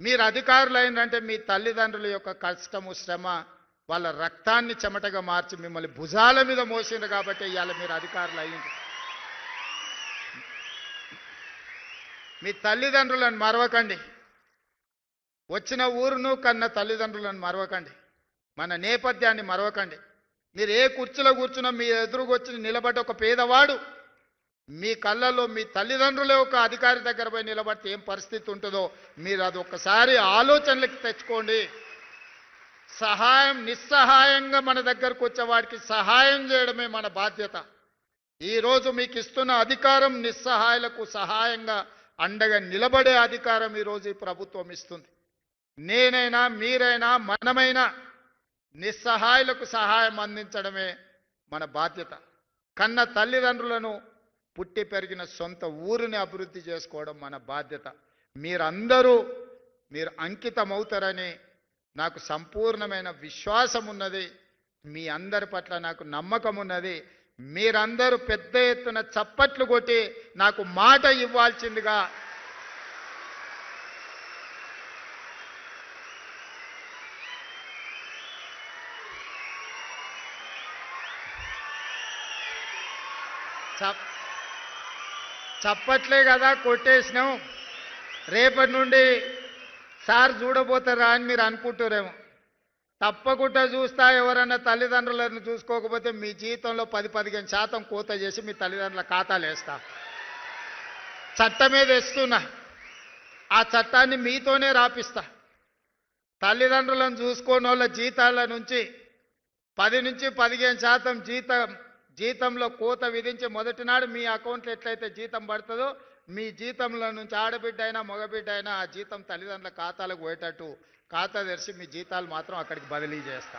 మీరు అధికారులు అయినంటే మీ తల్లిదండ్రుల యొక్క కష్టము శ్రమ వాళ్ళ రక్తాన్ని చెమటగా మార్చి మిమ్మల్ని భుజాల మీద మోసిండ్రు కాబట్టి ఇవాళ మీరు అధికారులు అయ్యింది మీ తల్లిదండ్రులను మరవకండి. వచ్చిన ఊరును కన్న తల్లిదండ్రులను మరవకండి. మన నేపథ్యాన్ని మరవకండి. మీరు ఏ కుర్చీలో కూర్చున్నా మీ ఎదురుకొచ్చి నిలబడి ఒక పేదవాడు మీ కళ్ళలో మీ తల్లిదండ్రులే ఒక అధికారి దగ్గర పోయి నిలబడితే ఏం పరిస్థితి ఉంటుందో మీరు అది ఒకసారి ఆలోచనలకు తెచ్చుకోండి. సహాయం నిస్సహాయంగా మన దగ్గరకు వచ్చే వాడికి సహాయం చేయడమే మన బాధ్యత. ఈరోజు మీకు ఇస్తున్న అధికారం నిస్సహాయులకు సహాయంగా అండగా నిలబడే అధికారం ఈరోజు ఈ ప్రభుత్వం ఇస్తుంది. నేనైనా మీరైనా మనమైనా నిస్సహాయులకు సహాయం అందించడమే మన బాధ్యత. కన్న తల్లిదండ్రులను పుట్టి పెరిగిన సొంత ఊరిని అభివృద్ధి చేసుకోవడం మన బాధ్యత. మీరందరూ మీరు అంకితమవుతారని నాకు సంపూర్ణమైన విశ్వాసం ఉన్నది మీ అందరి పట్ల నాకు నమ్మకం ఉన్నది మీరందరూ పెద్ద ఎత్తున చప్పట్లు కొట్టి నాకు మాట ఇవ్వాల్సిందిగా చప్ చప్పట్లే కదా కొట్టేసినాం. రేపటి నుండి సార్ చూడబోతారా అని మీరు అనుకుంటారేమో. తప్పకుండా చూస్తా ఎవరన్నా తల్లిదండ్రులను చూసుకోకపోతే మీ జీవితంలో పది పదిహేను శాతం కోత చేసి మీ తల్లిదండ్రుల ఖాతాలు వేస్తా. చట్టం మీద వేస్తున్నా ఆ చట్టాన్ని మీతోనే రాపిస్తా. తల్లిదండ్రులను చూసుకోని వాళ్ళ జీతాల నుంచి పది నుంచి పదిహేను శాతం జీతం జీతంలో కోత విధించి మొదటి నాడు మీ అకౌంట్లో ఎట్లయితే జీతం పడుతుందో మీ జీతంలో నుంచి ఆడబిడ్డ అయినా మగబిడ్డ అయినా ఆ జీతం తల్లిదండ్రుల ఖాతాలకు పోయేటట్టు ఖాతా తెరిచి మీ జీతాలు మాత్రం అక్కడికి బదిలీ చేస్తా.